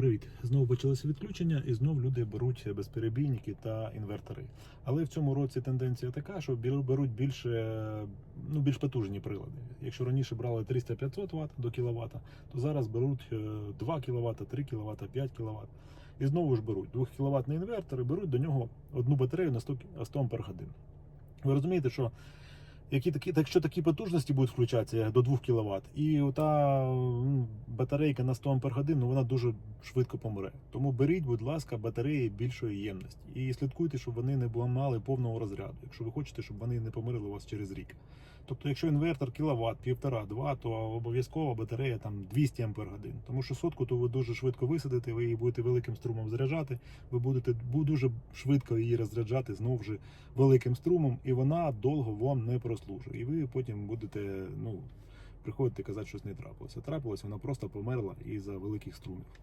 Привіт! Знову почалося відключення, і знов люди беруть безперебійники та інвертори. Але в цьому році тенденція така, що беруть більше, ну, більш потужні прилади. Якщо раніше брали 300-500 Вт до кВт, то зараз беруть е, 2 кВт, 3 кВт, 5 кВт. І знову ж беруть 2 кВт інвертор і беруть до нього одну батарею на 100, кі- 100 Ви розумієте, що які такі, так що такі потужності будуть включатися до 2 кВт, і ота м, батарейка на 100 Ах, ну вона дуже швидко помре. Тому беріть, будь ласка, батареї більшої ємності і слідкуйте, щоб вони не мали повного розряду, якщо ви хочете, щоб вони не померли у вас через рік. Тобто, якщо інвертор кіловат, півтора, два, то обов'язково батарея там 200 Ах. Тому що сотку то ви дуже швидко висадите, ви її будете великим струмом заряджати, ви будете дуже швидко її розряджати знову вже великим струмом, і вона довго вам не прослужить. І ви потім будете ну, приходити казати, що щось не трапилося. Трапилось, вона просто померла із-за великих струмів.